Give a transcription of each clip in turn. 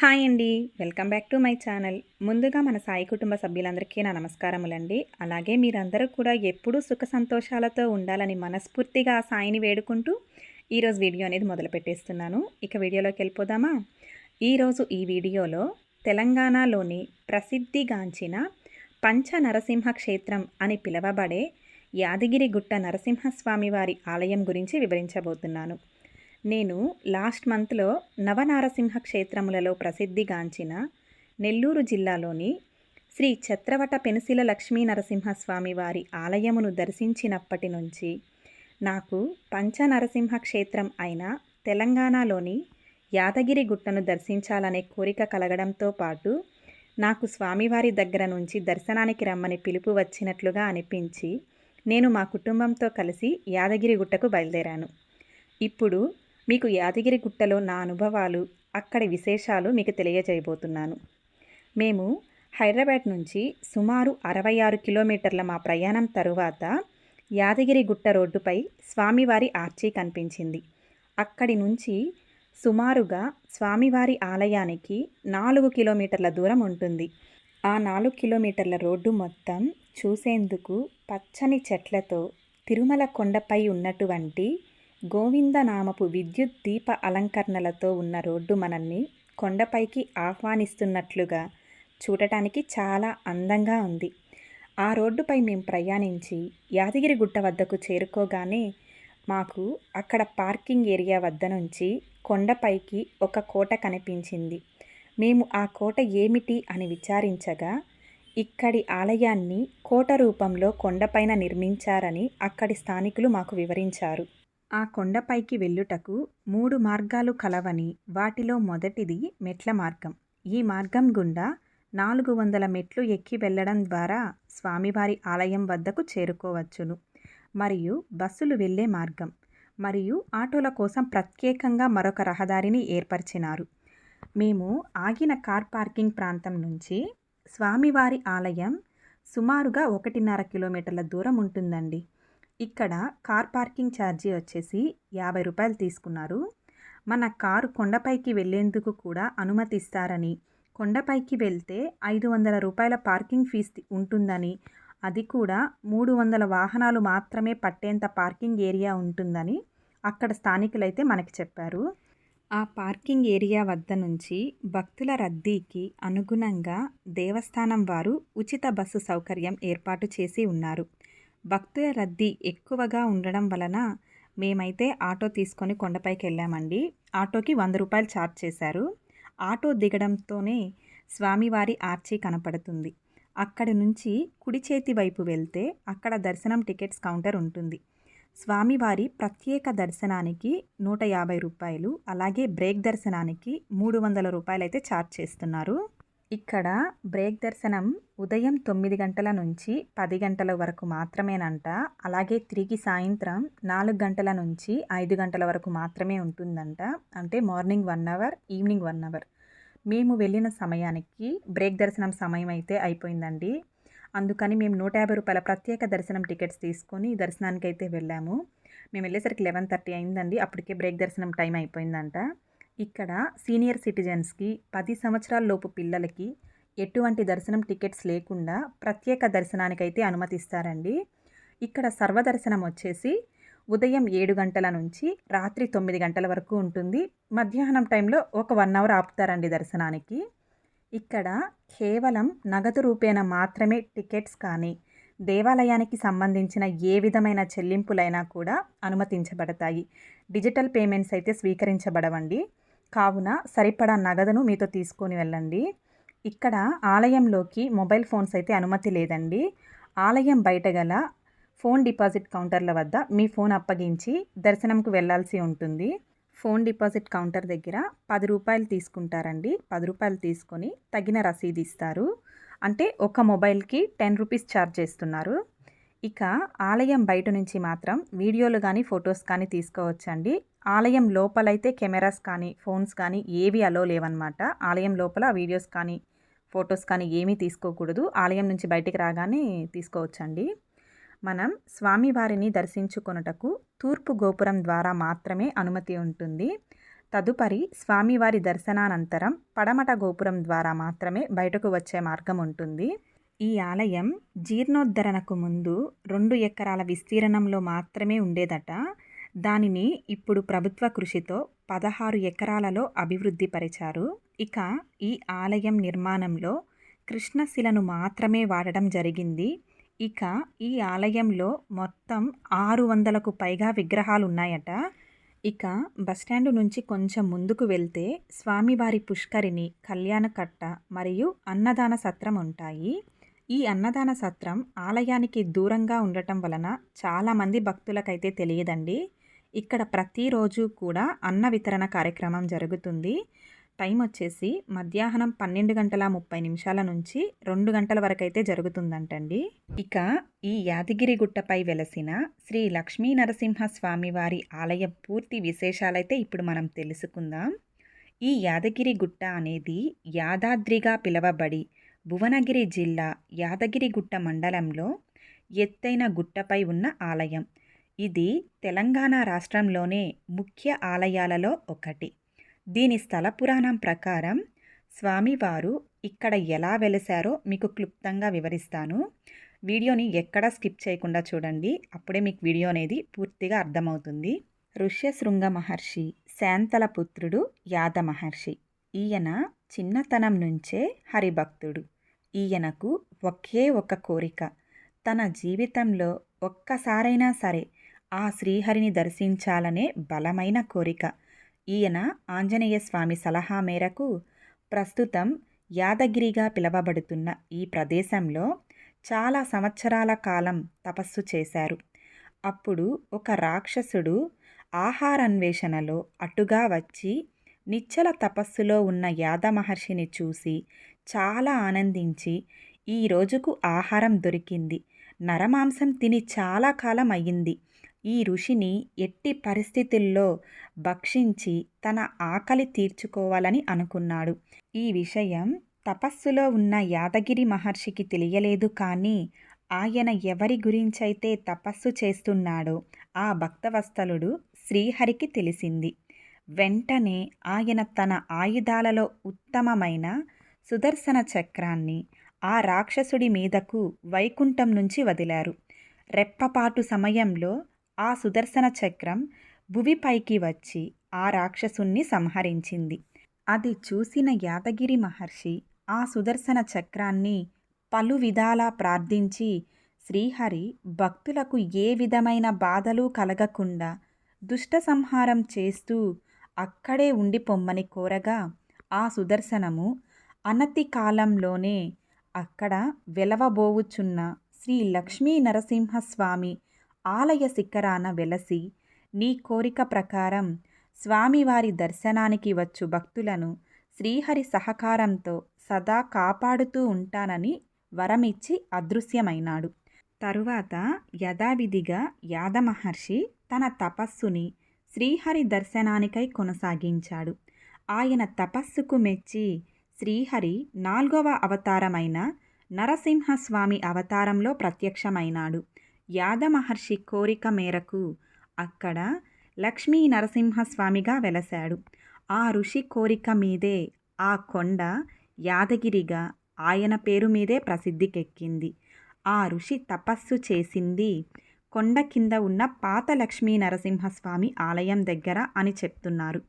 Hi అండి. Welcome back to my channel. ముందుగా మన సాయి కుటుంబ సభ్యులందరికీ నా నమస్కారములండి. అలాగే మీరందరూ కూడా ఎప్పుడూ సుఖ సంతోషాలతో ఉండాలని మనస్ఫూర్తిగా సాయిని వేడుకుంటూ ఈరోజు వీడియో అనేది మొదలుపెట్టేస్తున్నాను ఇక వీడియోలోకి వెళ్ళిపోదామా? ఈరోజు ఈ వీడియోలో తెలంగాణలోని ప్రసిద్ధిగాంచిన పంచ నరసింహ క్షేత్రం అని పిలువబడే యాదగిరిగుట్ట నరసింహస్వామి వారి ఆలయం గురించి వివరించబోతున్నాను. నేను లాస్ట్ మంత్లో నవనారసింహ క్షేత్రములలో ప్రసిద్ధిగాంచిన నెల్లూరు జిల్లాలోని శ్రీ ఛత్రవట పెనుసిల లక్ష్మీ నరసింహస్వామి వారి ఆలయమును దర్శించినప్పటి నుంచి నాకు పంచనరసింహ క్షేత్రం అయిన తెలంగాణలోని యాదగిరి గుట్టను దర్శించాలనే కోరిక కలగడంతో పాటు నాకు స్వామివారి దగ్గర నుంచి దర్శనానికి రమ్మని పిలుపు వచ్చినట్లుగా అనిపించి నేను మా కుటుంబంతో కలిసి యాదగిరి గుట్టకు బయలుదేరాను. ఇప్పుడు మీకు యాదగిరి గుట్టలో నా అనుభవాలు అక్కడి విశేషాలు మీకు తెలియజేయబోతున్నాను. మేము హైదరాబాద్ నుంచి సుమారు అరవై ఆరు కిలోమీటర్ల మా ప్రయాణం తరువాత యాదగిరి గుట్ట రోడ్డుపై స్వామివారి ఆర్చీ కనిపించింది. అక్కడి నుంచి సుమారుగా స్వామివారి ఆలయానికి నాలుగు కిలోమీటర్ల దూరం ఉంటుంది. ఆ నాలుగు కిలోమీటర్ల రోడ్డు మొత్తం చూసేందుకు పచ్చని చెట్లతో తిరుమల కొండపై ఉన్నటువంటి గోవిందనామపు విద్యుత్ దీప అలంకరణలతో ఉన్న రోడ్డు మనల్ని కొండపైకి ఆహ్వానిస్తున్నట్లుగా చూడటానికి చాలా అందంగా ఉంది. ఆ రోడ్డుపై మేము ప్రయాణించి యాదగిరిగుట్ట వద్దకు చేరుకోగానే మాకు అక్కడ పార్కింగ్ ఏరియా వద్ద నుంచి కొండపైకి ఒక కోట కనిపించింది. మేము ఆ కోట ఏమిటి అని విచారించగా ఇక్కడి ఆలయాన్ని కోట రూపంలో కొండపైన నిర్మించారని అక్కడి స్థానికులు మాకు వివరించారు. ఆ కొండపైకి వెళ్ళుటకు మూడు మార్గాలు కలవని వాటిలో మొదటిది మెట్ల మార్గం. ఈ మార్గం గుండా నాలుగు వందల మెట్లు ఎక్కి వెళ్ళడం ద్వారా స్వామివారి ఆలయం వద్దకు చేరుకోవచ్చును. మరియు బస్సులు వెళ్ళే మార్గం. మరియు ఆటోల కోసం ప్రత్యేకంగా మరొక రహదారిని ఏర్పరిచినారు. మేము ఆగిన కార్ పార్కింగ్ ప్రాంతం నుంచి స్వామివారి ఆలయం సుమారుగా ఒకటిన్నర కిలోమీటర్ల దూరం ఉంటుందండి. ఇక్కడ కార్ పార్కింగ్ ఛార్జీ వచ్చేసి యాభై రూపాయలు తీసుకున్నారు. మన కారు కొండపైకి వెళ్ళేందుకు కూడా అనుమతిస్తారని. కొండపైకి వెళ్తే ఐదు వందల రూపాయల పార్కింగ్ ఫీజ్ ఉంటుందని. అది కూడా మూడు వందల వాహనాలు మాత్రమే పట్టేంత పార్కింగ్ ఏరియా ఉంటుందని అక్కడ స్థానికులైతే మనకి చెప్పారు. ఆ పార్కింగ్ ఏరియా వద్ద నుంచి భక్తుల రద్దీకి అనుగుణంగా దేవస్థానం వారు ఉచిత బస్సు సౌకర్యం ఏర్పాటు చేసి ఉన్నారు. భక్తుల రద్దీ ఎక్కువగా ఉండడం వలన మేమైతే ఆటో తీసుకొని కొండపైకి వెళ్ళామండి. ఆటోకి వంద రూపాయలు ఛార్జ్ చేశారు. ఆటో దిగడంతోనే స్వామివారి ఆర్చీ కనపడుతుంది. అక్కడి నుంచి కుడి చేతి వైపు వెళ్తే అక్కడ దర్శనం టికెట్స్ కౌంటర్ ఉంటుంది. స్వామివారి ప్రత్యేక దర్శనానికి నూట యాభై రూపాయలు అలాగే బ్రేక్ దర్శనానికి మూడు వందల రూపాయలు అయితే ఛార్జ్ చేస్తున్నారు. ఇక్కడ బ్రేక్ దర్శనం ఉదయం తొమ్మిది గంటల నుంచి పది గంటల వరకు మాత్రమేనంట. అలాగే తిరిగి సాయంత్రం నాలుగు గంటల నుంచి ఐదు గంటల వరకు మాత్రమే ఉంటుందంట. అంటే morning one hour evening one hour. మేము వెళ్ళిన సమయానికి బ్రేక్ దర్శనం సమయం అయితే అయిపోయిందండి. అందుకని మేము నూట యాభై రూపాయల ప్రత్యేక దర్శనం టికెట్స్ తీసుకొని దర్శనానికి అయితే వెళ్ళాము. మేము వెళ్ళేసరికి లెవెన్ థర్టీ అయిందండి. అప్పటికే బ్రేక్ దర్శనం టైం అయిపోయిందంట. ఇక్కడ సీనియర్ సిటిజన్స్కి పది సంవత్సరాల లోపు పిల్లలకి ఎటువంటి దర్శనం టికెట్స్ లేకుండా ప్రత్యేక దర్శనానికైతే అనుమతిస్తారండి. ఇక్కడ సర్వదర్శనం వచ్చేసి ఉదయం ఏడు గంటల నుంచి రాత్రి తొమ్మిది గంటల వరకు ఉంటుంది. మధ్యాహ్నం టైంలో ఒక వన్ అవర్ ఆపుతారండి దర్శనానికి. ఇక్కడ కేవలం నగదు రూపేణ మాత్రమే టికెట్స్ కానీ దేవాలయానికి సంబంధించిన ఏ విధమైన చెల్లింపులైనా కూడా అనుమతించబడతాయి. డిజిటల్ పేమెంట్స్ అయితే స్వీకరించబడవండి. కావున సరిపడా నగదును మీతో తీసుకొని వెళ్ళండి. ఇక్కడ ఆలయంలోకి మొబైల్ ఫోన్స్ అయితే అనుమతి లేదండి. ఆలయం బయట గల ఫోన్ డిపాజిట్ కౌంటర్ల వద్ద మీ ఫోన్ అప్పగించి దర్శనంకు వెళ్ళాల్సి ఉంటుంది. ఫోన్ డిపాజిట్ కౌంటర్ దగ్గర పది రూపాయలు తీసుకుంటారండి. పది రూపాయలు తీసుకొని తగిన రసీదు ఇస్తారు. అంటే ఒక మొబైల్కి టెన్ రూపీస్ ఛార్జ్ చేస్తున్నారు. ఇక ఆలయం బయట నుంచి మాత్రం వీడియోలు కానీ ఫొటోస్ కానీ తీసుకోవచ్చండి. ఆలయం లోపలైతే కెమెరాస్ కానీ ఫోన్స్ కానీ ఏవి అలో లేవన్నమాట. ఆలయం లోపల వీడియోస్ కానీ ఫొటోస్ కానీ ఏమీ తీసుకోకూడదు. ఆలయం నుంచి బయటికి రాగానే తీసుకోవచ్చండి. మనం స్వామివారిని దర్శించుకొనుటకు తూర్పు గోపురం ద్వారా మాత్రమే అనుమతి ఉంటుంది. తదుపరి స్వామివారి దర్శనానంతరం పడమట గోపురం ద్వారా మాత్రమే బయటకు వచ్చే మార్గం ఉంటుంది. ఈ ఆలయం జీర్ణోద్ధరణకు ముందు రెండు ఎకరాల విస్తీర్ణంలో మాత్రమే ఉండేదట. దానిని ఇప్పుడు ప్రభుత్వ కృషితో పదహారు ఎకరాలలో అభివృద్ధి పరిచారు. ఇక ఈ ఆలయం నిర్మాణంలో కృష్ణశిలను మాత్రమే వాడడం జరిగింది. ఇక ఈ ఆలయంలో మొత్తం ఆరు వందలకు పైగా విగ్రహాలు ఉన్నాయట. ఇక బస్టాండు నుంచి కొంచెం ముందుకు వెళ్తే స్వామివారి పుష్కరిణి కళ్యాణకట్ట మరియు అన్నదాన సత్రం ఉంటాయి. ఈ అన్నదాన సత్రం ఆలయానికి దూరంగా ఉండటం వలన చాలామంది భక్తులకైతే తెలియదండి. ఇక్కడ ప్రతిరోజు కూడా అన్న వితరణ కార్యక్రమం జరుగుతుంది. టైం వచ్చేసి మధ్యాహ్నం పన్నెండు గంటల ముప్పై నిమిషాల నుంచి రెండు గంటల వరకు అయితే జరుగుతుందంటండి. ఇక ఈ యాదగిరి గుట్టపై వెలసిన శ్రీ లక్ష్మీ నరసింహస్వామి వారి ఆలయ పూర్తి విశేషాలైతే ఇప్పుడు మనం తెలుసుకుందాం. ఈ యాదగిరి గుట్ట అనేది యాదాద్రిగా పిలవబడి భువనగిరి జిల్లా యాదగిరిగుట్ట మండలంలో ఎత్తైన గుట్టపై ఉన్న ఆలయం. ఇది తెలంగాణ రాష్ట్రంలోనే ముఖ్య ఆలయాలలో ఒకటి. దీని స్థల పురాణం ప్రకారం స్వామివారు ఇక్కడ ఎలా వెలిశారో మీకు క్లుప్తంగా వివరిస్తాను. వీడియోని ఎక్కడా స్కిప్ చేయకుండా చూడండి అప్పుడే మీకు వీడియో అనేది పూర్తిగా అర్థమవుతుంది. ఋష్యశృంగ మహర్షి శాంతల పుత్రుడు యాద మహర్షి. ఈయన చిన్నతనం నుంచే హరిభక్తుడు. ఈయనకు ఒకే ఒక కోరిక తన జీవితంలో ఒక్కసారైనా సరే ఆ శ్రీహరిని దర్శించాలనే బలమైన కోరిక. ఈయన ఆంజనేయ స్వామి సలహా మేరకు ప్రస్తుతం యాదగిరిగా పిలవబడుతున్న ఈ ప్రదేశంలో చాలా సంవత్సరాల కాలం తపస్సు చేశారు. అప్పుడు ఒక రాక్షసుడు ఆహారాన్వేషణలో అటుగా వచ్చి నిచ్చల తపస్సులో ఉన్న యాద మహర్షిని చూసి చాలా ఆనందించి ఈ రోజుకు ఆహారం దొరికింది. నరమాంసం తిని చాలా కాలం అయ్యింది. ఈ ఋషిని ఎట్టి పరిస్థితుల్లో భక్షించి తన ఆకలి తీర్చుకోవాలని అనుకున్నాడు. ఈ విషయం తపస్సులో ఉన్న యాదగిరి మహర్షికి తెలియలేదు కానీ ఆయన ఎవరి గురించైతే తపస్సు చేస్తున్నాడో ఆ భక్తవస్తలుడు శ్రీహరికి తెలిసింది. వెంటనే ఆయన తన ఆయుధాలలో ఉత్తమమైన సుదర్శన చక్రాన్ని ఆ రాక్షసుడి మీదకు వైకుంఠం నుంచి వదిలారు. రెప్పపాటు సమయంలో ఆ సుదర్శన చక్రం భువిపైకి వచ్చి ఆ రాక్షసుణ్ణి సంహరించింది. అది చూసిన యాదగిరి మహర్షి ఆ సుదర్శన చక్రాన్ని పలు విధాలా ప్రార్థించి శ్రీహరి భక్తులకు ఏ విధమైన బాధలు కలగకుండా దుష్ట సంహారం చేస్తూ అక్కడే ఉండి పొమ్మని కోరగా ఆ సుదర్శనము అనతి కాలంలోనే అక్కడ వెలవబోవుచున్న శ్రీ లక్ష్మీ నరసింహస్వామి ఆలయ శిఖరాన వెలసి నీ కోరిక ప్రకారం స్వామివారి దర్శనానికి వచ్చు భక్తులను శ్రీహరి సహకారంతో సదా కాపాడుతూ ఉంటానని వరమిచ్చి అదృశ్యమైనాడు. తరువాత యథావిధిగా యాదమహర్షి తన తపస్సుని శ్రీహరి దర్శనానికై కొనసాగించాడు. ఆయన తపస్సుకు మెచ్చి శ్రీహరి నాల్గవ అవతారమైన నరసింహస్వామి అవతారంలో ప్రత్యక్షమైనాడు. యాదమహర్షి కోరిక మేరకు అక్కడ లక్ష్మీ నరసింహస్వామిగా వెలశాడు. ఆ ఋషి కోరిక మీదే ఆ కొండ యాదగిరిగా ఆయన పేరు మీదే ప్రసిద్ధికెక్కింది. ఆ ఋషి తపస్సు చేసింది కొండ కింద ఉన్న పాత లక్ష్మీ నరసింహస్వామి ఆలయం దగ్గర అని చెప్తున్నారు.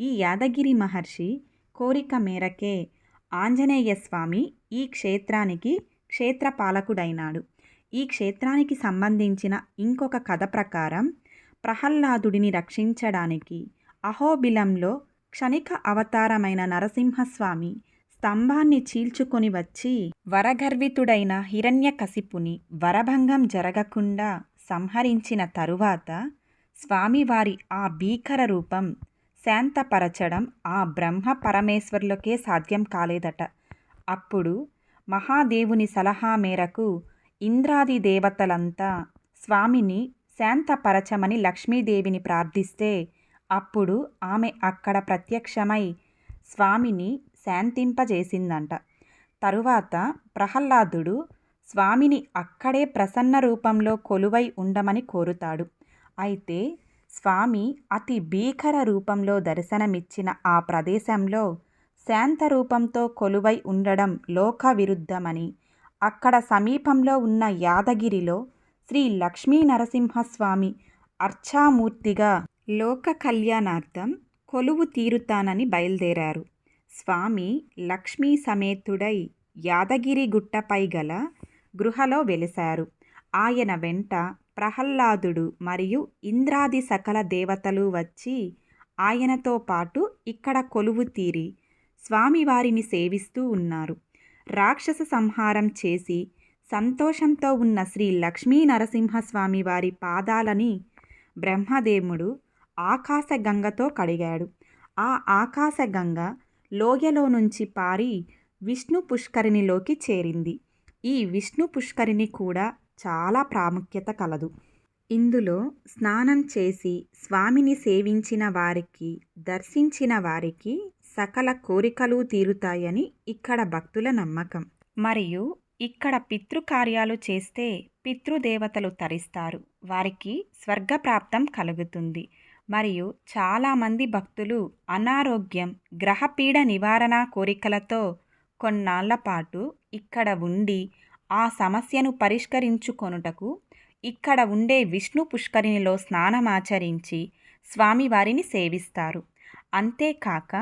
ఈ యాదగిరి మహర్షి కోరిక మేరకే ఆంజనేయ స్వామి ఈ క్షేత్రానికి క్షేత్రపాలకుడైనాడు. ఈ క్షేత్రానికి సంబంధించిన ఇంకొక కథ ప్రకారం ప్రహ్లాదుడిని రక్షించడానికి అహోబిలంలో క్షణిక అవతారమైన నరసింహస్వామి స్తంభాన్ని చీల్చుకొని వచ్చి వరగర్వితుడైన హిరణ్యకశిపుని వరభంగం జరగకుండా సంహరించిన తరువాత స్వామివారి ఆ భీకర రూపం శాంతపరచడం ఆ బ్రహ్మ పరమేశ్వరులకే సాధ్యం కాలేదట. అప్పుడు మహాదేవుని సలహా మేరకు ఇంద్రాది దేవతలంతా స్వామిని శాంతపరచమని లక్ష్మీదేవిని ప్రార్థిస్తే అప్పుడు ఆమె అక్కడ ప్రత్యక్షమై స్వామిని శాంతింపజేసిందంట. తరువాత ప్రహ్లాదుడు స్వామిని అక్కడే ప్రసన్న రూపంలో కొలువై ఉండమని కోరుతాడు. అయితే స్వామి అతి భీకర రూపంలో దర్శనమిచ్చిన ఆ ప్రదేశంలో శాంత రూపంతో కొలువై ఉండడం లోక విరుద్ధమని అక్కడ సమీపంలో ఉన్న యాదగిరిలో శ్రీ లక్ష్మీ నరసింహస్వామి అర్చామూర్తిగా లోక కళ్యాణార్థం కొలువు తీరుతానని బయలుదేరారు. స్వామి లక్ష్మీ సమేతుడై యాదగిరి గుట్టపై గల గృహలో వెలిశారు. ఆయన వెంట ప్రహ్లాదుడు మరియు ఇంద్రాది సకల దేవతలు వచ్చి ఆయనతో పాటు ఇక్కడ కొలువు తీరి స్వామివారిని సేవిస్తూ ఉన్నారు. రాక్షస సంహారం చేసి సంతోషంతో ఉన్న శ్రీ లక్ష్మీ నరసింహస్వామి వారి పాదాలని బ్రహ్మదేవుడు ఆకాశగంగతో కడిగాడు. ఆ ఆకాశగంగ లోయలో నుంచి పారి విష్ణు పుష్కరిణిలోకి చేరింది. ఈ విష్ణు పుష్కరిణి కూడా చాలా ప్రాముఖ్యత కలదు. ఇందులో స్నానం చేసి స్వామిని సేవించిన వారికి దర్శించిన వారికి సకల కోరికలు తీరుతాయని ఇక్కడ భక్తుల నమ్మకం. మరియు ఇక్కడ పితృకార్యాలు చేస్తే పితృదేవతలు తరిస్తారు. వారికి స్వర్గప్రాప్తం కలుగుతుంది. మరియు చాలామంది భక్తులు అనారోగ్యం గ్రహపీడ నివారణ కోరికలతో కొన్నాళ్ళ పాటు ఇక్కడ ఉండి ఆ సమస్యను పరిష్కరించుకొనుటకు ఇక్కడ ఉండే విష్ణు పుష్కరిణిలో స్నానమాచరించి స్వామివారిని సేవిస్తారు. అంతేకాక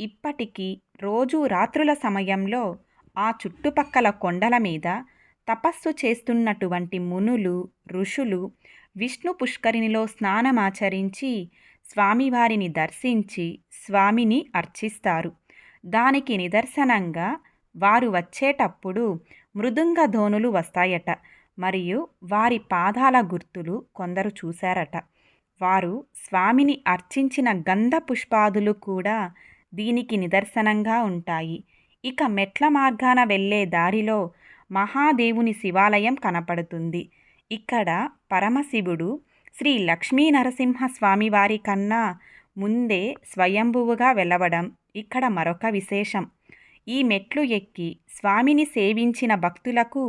ఇప్పటికీ రోజూ రాత్రుల సమయంలో ఆ చుట్టుపక్కల కొండల మీద తపస్సు చేస్తున్నటువంటి మునులు ఋషులు విష్ణు పుష్కరిణిలో స్నానమాచరించి స్వామివారిని దర్శించి స్వామిని అర్చిస్తారు. దానికి నిదర్శనంగా వారు వచ్చేటప్పుడు మృదుంగ ధోనులు వస్తాయట మరియు వారి పాదాల గుర్తులు కొందరు చూశారట. వారు స్వామిని అర్చించిన గంధ పుష్పాదులు కూడా దీనికి నిదర్శనంగా ఉంటాయి. ఇక మెట్ల మార్గాన వెళ్ళే దారిలో మహాదేవుని శివాలయం కనపడుతుంది. ఇక్కడ పరమశివుడు శ్రీ లక్ష్మీ నరసింహస్వామి వారి కన్నా ముందే స్వయంభువుగా వెలవడం ఇక్కడ మరొక విశేషం. ఈ మెట్లు ఎక్కి స్వామిని సేవించిన భక్తులకు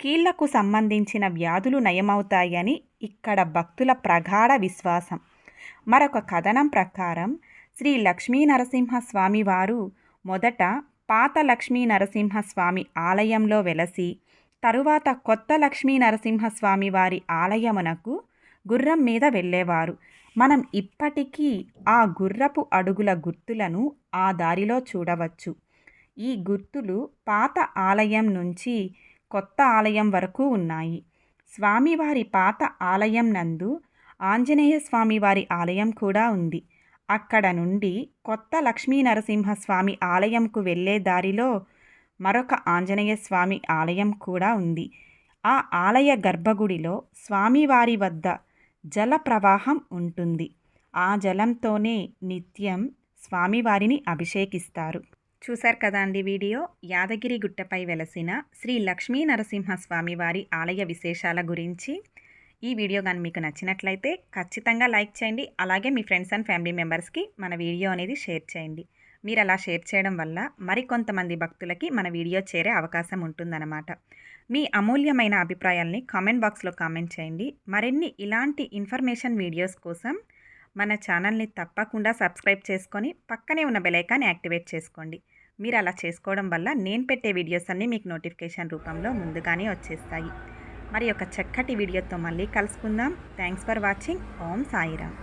కీళ్ళకు సంబంధించిన వ్యాధులు నయమవుతాయని ఇక్కడ భక్తుల ప్రగాఢ విశ్వాసం. మరొక కథనం ప్రకారం శ్రీ లక్ష్మీ నరసింహస్వామి వారు మొదట పాత లక్ష్మీ నరసింహస్వామి ఆలయంలో వెలసి తరువాత కొత్త లక్ష్మీ నరసింహస్వామి వారి ఆలయమునకు గుర్రం మీద వెళ్ళేవారు. మనం ఇప్పటికీ ఆ గుర్రపు అడుగుల గుర్తులను ఆ దారిలో చూడవచ్చు. ఈ గుర్తులు పాత ఆలయం నుంచి కొత్త ఆలయం వరకు ఉన్నాయి. స్వామివారి పాత ఆలయం నందు ఆంజనేయ స్వామివారి ఆలయం కూడా ఉంది. అక్కడ నుండి కొత్త లక్ష్మీ నరసింహస్వామి ఆలయంకు వెళ్ళే దారిలో మరొక ఆంజనేయ స్వామి ఆలయం కూడా ఉంది. ఆ ఆలయ గర్భగుడిలో స్వామివారి వద్ద జల ప్రవాహం ఉంటుంది. ఆ జలంతోనే నిత్యం స్వామివారిని అభిషేకిస్తారు. చూశారు కదా అండి వీడియో? యాదగిరి గుట్టపై వెలసిన శ్రీ లక్ష్మీ నరసింహస్వామి వారి ఆలయ విశేషాల గురించి. ఈ వీడియో కానీ మీకు నచ్చినట్లయితే ఖచ్చితంగా లైక్ చేయండి. అలాగే మీ ఫ్రెండ్స్ అండ్ ఫ్యామిలీ మెంబర్స్కి మన వీడియో అనేది షేర్ చేయండి. మీరు అలా షేర్ చేయడం వల్ల మరికొంతమంది భక్తులకి మన వీడియో చేరే అవకాశం ఉంటుందన్నమాట. మీ అమూల్యమైన అభిప్రాయాల్ని కామెంట్ బాక్స్లో కామెంట్ చేయండి. మరిన్ని ఇలాంటి ఇన్ఫర్మేషన్ వీడియోస్ కోసం మన ఛానల్ని తప్పకుండా సబ్స్క్రైబ్ చేసుకొని పక్కనే ఉన్న బెలైకాన్ని యాక్టివేట్ చేసుకోండి. మీరు అలా చేసుకోవడం వల్ల నేను పెట్టే వీడియోస్ అన్నీ మీకు నోటిఫికేషన్ రూపంలో ముందుగానే వచ్చేస్తాయి. మరి ఒక చక్కటి వీడియోతో మళ్ళీ కలుసుకుందాం. Thanks for watching Om Sairam.